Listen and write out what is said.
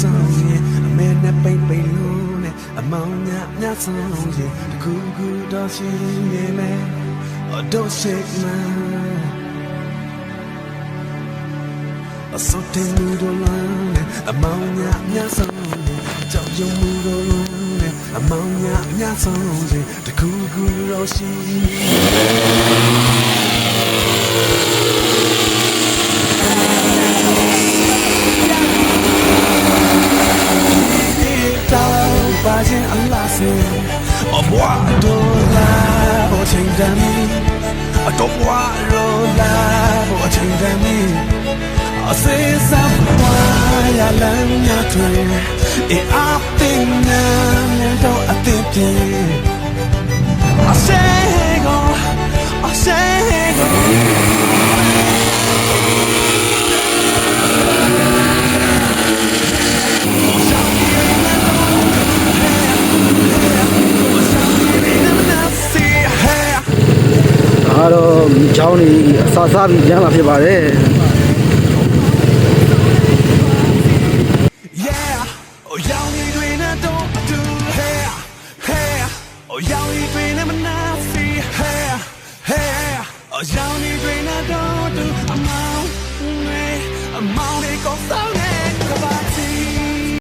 ဆောင်ရင်အမေနဲ့ပိတ်ပိတ်လို့နဲ့အမောင်ညညဆောင်ရင်တကူကူတော့ရှင်နေမယ် Oh don't shake my A something new to learn အမောင်ညညဆောင်ရင်ကြောက်ရွံ့မှုတော့နဲ့အမောင်ညညဆောင်ရင်တကူကူတော့ရှင် အဘွားတော်လာဘောချင်းတမ်းအတော့ဘွားရောလာဘောချင်းတမ်းအစေစပ်ဝါရလမ်းညထွေအအပင် ဒါကတော့ချောင်းနေအစာစားပြီးပြန်လာဖြစ်ပါတယ် Yeah, oh young you doing it don't do hey hey oh young you doing it now